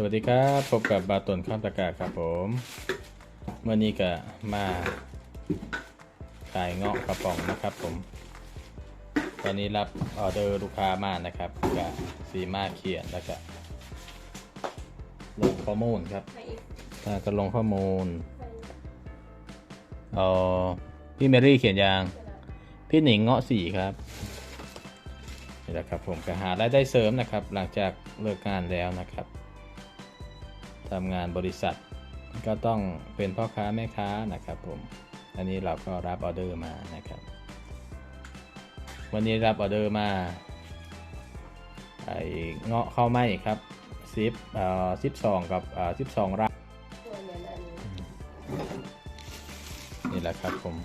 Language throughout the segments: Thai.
สวัสดีครับพบกับบาตนข้ามตะกาครับผมเมื่อนี้ก็มาขายเงาะกระป๋องนะครับผม ตอนนี้รับออเดอร์ลูกค้ามานะครับกับสีมาเขียนแล้วก็ลงข้อมูลครับก็ลงข้อมูลเออพี่เมรี่เขียนยาง พี่หนิงเงาะสีครับนี่แหละครับผมก็หารายได้เสริมนะครับ หลังจากเลิกงานแล้วนะครับ ทำงานบริษัท ก็ต้องเป็นพ่อค้าแม่ค้านะครับผม อันนี้เราก็รับออเดอร์มานะครับ วันนี้รับออเดอร์มาไอ้เงาะข้าวไหม้ครับซิปเอ่อซิปสองกับเอ่อซิปสองรับนี่แหละครับผม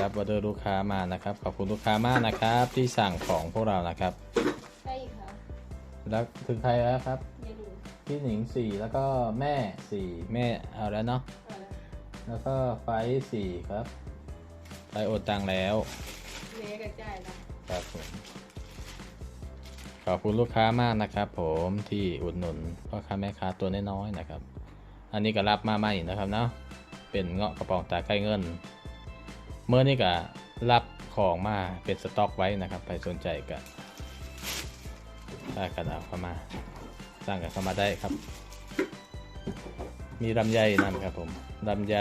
รับออเดอร์ลูกค้ามานะครับ ขอบคุณลูกค้ามากนะครับที่สั่งของพวกเรานะครับ ใช่ค่ะ แล้วถึงใครแล้วครับเยนู พี่หนิงสี่แล้วก็แม่สี่แม่เอาแล้วเนาะอ่าแล้วก็ไฟสี่ครับ ไฟโอนตังแล้วเมกระจายนะครับผมขอบคุณลูกค้ามากนะครับ ผมที่อุดหนุนพ่อค้าแม่ค้าตัวน้อยๆนะครับ อันนี้ก็รับมาใหม่นะครับเนาะเป็นเงาะกระป๋องตาใกล้เงิน เมื่อนี้ก็รับของมาเป็นสต็อกไว้นะครับใครสนใจก็ได้กันเอาเข้ามา สร้างกันเข้ามาได้ครับ มีลำไยนะครับผมลำไย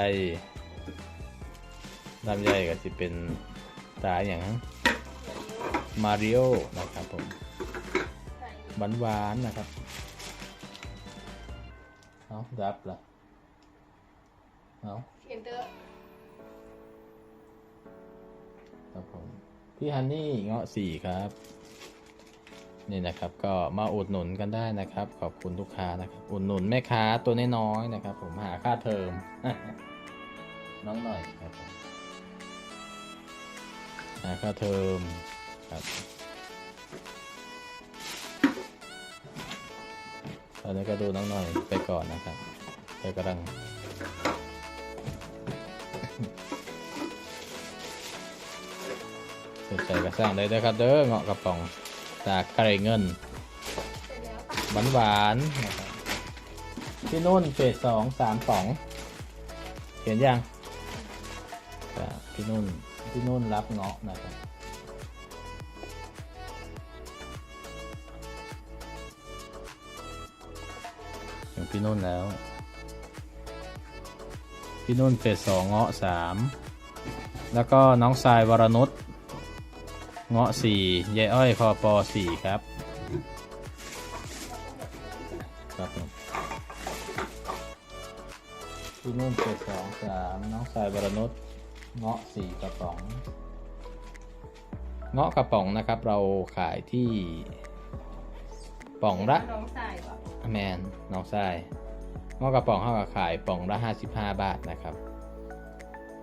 ลำไยก็จะเป็นตาอย่างนั้นมาริโอนะครับผมใส่หวานหวานๆนะครับเอาดับละเอาเอนเตอร์ครับผมพี่ฮันนี่เงาะสี่ครับ นี่นะครับก็มาอุดหนุนกันได้นะครับ ขอบคุณลูกค้านะครับ อุดหนุนแม่ค้าตัวน้อยๆนะครับ ผมหาค่าเทอม น้องหน่อยครับหาค่าเทอมครับตอนนี้ก็ดูน้องหน่อยไปก่อนนะครับไปกำลังสนใจก็สร้างได้ด้วยครับเด้อเงาะกระป๋อง จากไก่เงินเสร็จแล้วหวานหวานๆนะครับที่นุ่นเฟสสองสามป๋องเขียนยังครับพี่นุ่นพี่นุ่นรับเงาะนะครับถึงพี่นุ่นแล้ว พี่นุ่นเฟสสองเงาะสามแล้วก็น้องทรายวรนุช เงาะสี่ยายอ้อยคอปอสี่ครับ ครับผมพี่นุ่นเจ็ดสองสามน้องสายวรนุชเงาะสี่กระป๋อง เงาะกระป๋องนะครับ เราขายที่ป่องละน้องใส่ป่ะแมนน้องทรายเงาะกระป๋องเขาก็ขายป่องละ55บาทนะครับ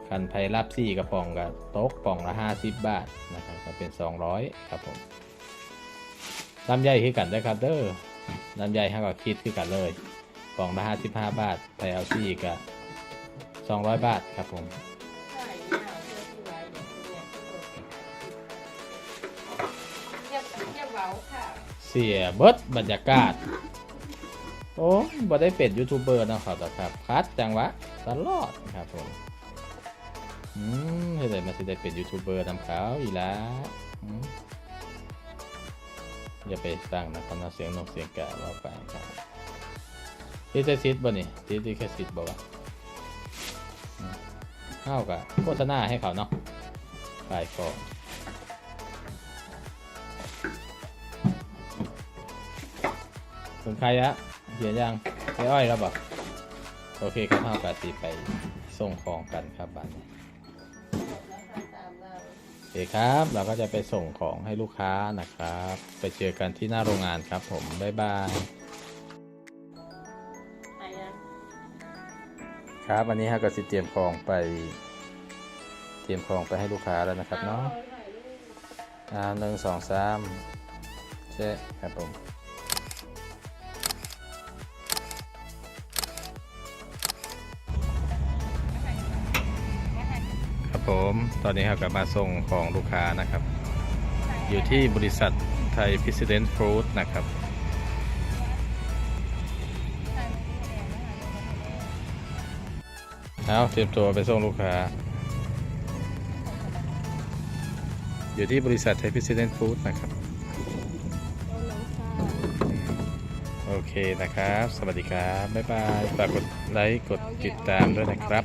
คันไพรับซี่กระป๋องกับโต๊ะป่องละ 50 บาทนะครับก็เป็น 200 ครับผมลำไยคือกันได้ครับเด้อลำไยเขาก็คิดคือกันเลยป่องละ 55 บาทไพเอาซี่ก็200 บาทครับผมใส่หน้าเพื่อที่ไว้เนี่ยเงียบเงียบเว้าค่ะเสียเบิดบรรยากาศ โอ้บ่ได้เป็นยูทูบเบอร์นะครับแต่ครับคัดจังหวะตลอดครับผม อืมเฮ้ยแต่มาสิได้เป็นยูทูบเบอร์นำขาวอีหละอืมอย่าไปสร้างนะครับนะเสียงนกเสียงกาว่าไปครับที่จะซิดบ่นี่ที่ที่แค่ซิดบ่วะเข้ากับโฆษณาให้เขาเนาะขายของถึงใครอะเขียนยังไอ้อ้อยแล้วบอกโอเคครับห้ากาสีไปส่งของกันครับบัดนี้ เคครับ เราก็จะไปส่งของให้ลูกค้านะครับ ไปเจอกันที่หน้าโรงงานครับผม บ๊ายบายใส่ยังครับ วันนี้ฮะก็สิเตรียมของไป เตรียมของไปให้ลูกค้าแล้วนะครับเนาะอถ่ายรูปอ่าหนึ่งสองสามเจ๊ครับผม ผม ตอนนี้ครับกลับมาส่งของลูกค้านะครับ อยู่ที่บริษัทไทยพิเศษฟรุตนะครับ เอาเตรียมตัวไปส่งลูกค้า อยู่ที่บริษัทไทยพิเศษฟรุตนะครับ โอเคนะครับ สวัสดีครับ บ๊ายบาย ฝากกดไลค์ กดติดตามด้วยนะครับ